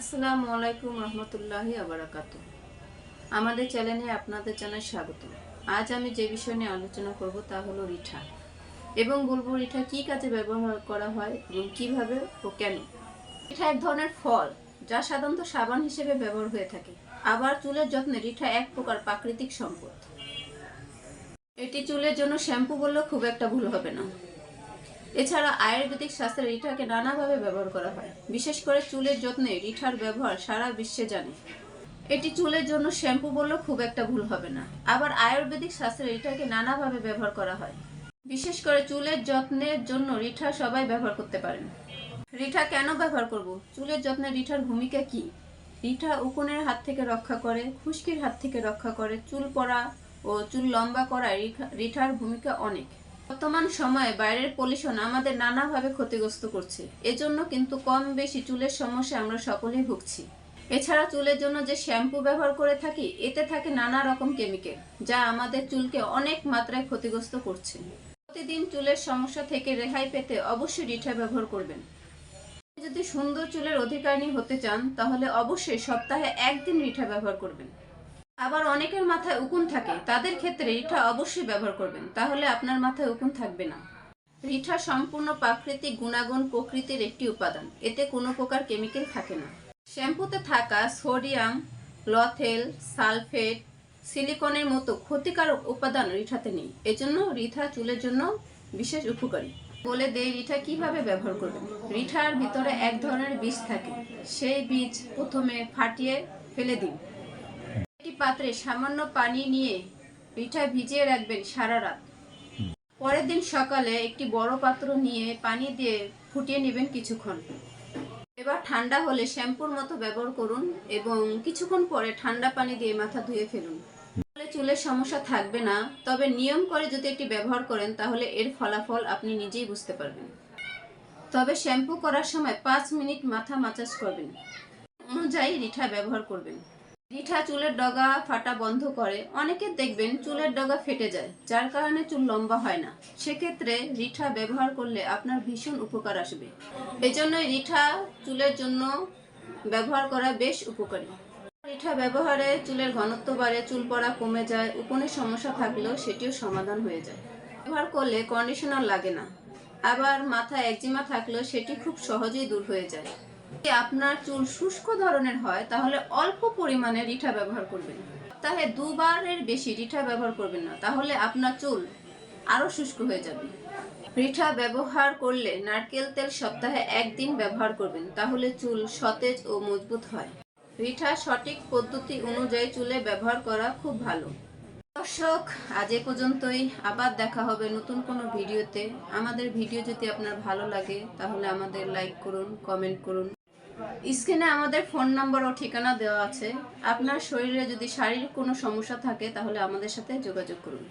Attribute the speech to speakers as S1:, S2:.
S1: আসসালামু আলাইকুম রহমতুল্লাহি আবরাকাত আমাদের চ্যানেলে আপনাদের জানাই স্বাগত আজ আমি যে বিষয় নিয়ে আলোচনা করব তা হলো রিঠা। এবং বলব রিঠা কি কাজে ব্যবহার করা হয় এবং কীভাবে ও কেন? রিঠা এক ধরনের ফল, যা সাধারণত সাবান হিসেবে ব্যবহার হয়ে থাকে। আবার চুলের যত্নে রিঠা এক প্রকার প্রাকৃতিক সম্পদ। এটি চুলের জন্য শ্যাম্পু বললেও খুব একটা ভুল হবে না। এছাড়া আয়ুর্বেদিক শাস্ত্রে রিঠাকে নানাভাবে ব্যবহার করা হয়। বিশেষ করে চুলের যত্নে রিঠার ব্যবহার সারা বিশ্বে জানে। এটি চুলের জন্য শ্যাম্পু বললেও খুব একটা ভুল হবে না। আবার আয়ুর্বেদিক শাস্ত্রে রিঠাকে নানাভাবে ব্যবহার করা হয়। বিশেষ করে চুলের যত্নের জন্য রিঠা সবাই ব্যবহার করতে পারেন। রিঠা কেন ব্যবহার করব? চুলের যত্নে রিঠার ভূমিকা কি? রিঠা উকুনের হাত থেকে রক্ষা করে, খুশকির হাত থেকে রক্ষা করে, চুল পড়া ও চুল লম্বা করায় রিঠা- রিঠার ভূমিকা অনেক। বর্তমান সময়ে বাইরের পলিউশন আমাদের নানাভাবে ক্ষতিগ্রস্ত করছে। এজন্য কিন্তু কম বেশি চুলের সমস্যা আমরা সকলেই ভুগছি। এছাড়া চুলের জন্য যে শ্যাম্পু ব্যবহার করে থাকি, এতে থাকে নানা রকম কেমিক্যাল যা আমাদের চুলকে অনেক মাত্রায় ক্ষতিগ্রস্ত করছে। প্রতিদিন চুলের সমস্যা থেকে রেহাই পেতে অবশ্যই রিঠা ব্যবহার করবেন। যদি সুন্দর চুলের অধিকারিণী হতে চান, তাহলে অবশ্যই সপ্তাহে একদিন রিঠা ব্যবহার করবেন। আবার অনেকের মাথায় উকুন থাকে। তাদের ক্ষেত্রে রিঠা অবশ্যই ব্যবহার করবেন। তাহলে আপনার মাথায় উকুন থাকবে না। রিঠা সম্পূর্ণ প্রাকৃতিক গুণাগুণ প্রকৃতির একটি উপাদান। এতে কোনো প্রকার কেমিক্যাল থাকে না। শ্যাম্পুতে থাকা সোডিয়াম, লথেল, সালফেট, সিলিকনের মতো ক্ষতিকারক উপাদান রিঠাতে নেই। এজন্য রিঠা চুলের জন্য বিশেষ উপকারী। বলে দেয় রিঠা কীভাবে ব্যবহার করবেন? রিঠার ভিতরে এক ধরনের বীজ থাকে। সেই বীজ প্রথমে ফাটিয়ে ফেলে দিন। পাত্রে সামান্য পানি নিয়ে পিঠা ভিজিয়ে রাখবেন সারা রাত। পরের দিন সকালে একটি বড় পাত্র নিয়ে পানি দিয়ে ফুটিয়ে নেবেন কিছুক্ষণ। এবার ঠান্ডা হলে শ্যাম্পুর মতো ব্যবহার করুন এবং কিছুক্ষণ পরে ঠান্ডা পানি দিয়ে মাথা ধুয়ে ফেলুন। তাহলে চুলের সমস্যা থাকবে না তবে নিয়ম করে যদি এটি ব্যবহার করেন তাহলে এর ফলাফল আপনি নিজেই বুঝতে পারবেন। তবে শ্যাম্পু করার সময় পাঁচ মিনিট মাথা মাসাজ করবেন। অনুযায়ী রিঠা ব্যবহার করবেন। রিঠা চুলের ডগা ফাটা বন্ধ করে। অনেকে দেখবেন চুলের ডগা ফেটে যায়, যার কারণে চুল লম্বা হয় না। সেক্ষেত্রে রিঠা ব্যবহার করলে আপনার ভীষণ উপকার আসবে। এজন্যই রিঠা চুলের জন্য ব্যবহার করা বেশ উপকারী। রিঠা ব্যবহারে চুলের ঘনত্ব বাড়ে, চুল পড়া কমে যায় উপনের সমস্যা থাকলেও সেটিও সমাধান হয়ে যায়। ব্যবহার করলে কন্ডিশনার লাগে না। আবার মাথায় একজিমা থাকলেও সেটি খুব সহজেই দূর হয়ে যায়। যদি আপনার চুল শুষ্ক ধরনের হয়, তাহলে অল্প পরিমাণে রিঠা ব্যবহার করবেন। সপ্তাহে দুবারের বেশি রিঠা ব্যবহার করবেন না, তাহলে আপনার চুল আরও শুষ্ক হয়ে যাবে। রিঠা ব্যবহার করলে নারকেল তেল সপ্তাহে একদিন ব্যবহার করবেন, তাহলে চুল সতেজ ও মজবুত হয়। রিঠা সঠিক পদ্ধতি অনুযায়ী চুলে ব্যবহার করা খুব ভালো। দর্শক, আজ এ পর্যন্তই। আবার দেখা হবে নতুন কোনো ভিডিওতে। আমাদের ভিডিও যদি আপনার ভালো লাগে, তাহলে আমাদের লাইক করুন কমেন্ট করুন। স্ক্রিনে আমাদের ফোন নাম্বার ও ঠিকানা দেওয়া আছে। আপনার শরীরে যদি শারীরিক কোনো সমস্যা থাকে, তাহলে আমাদের সাথে যোগাযোগ করুন।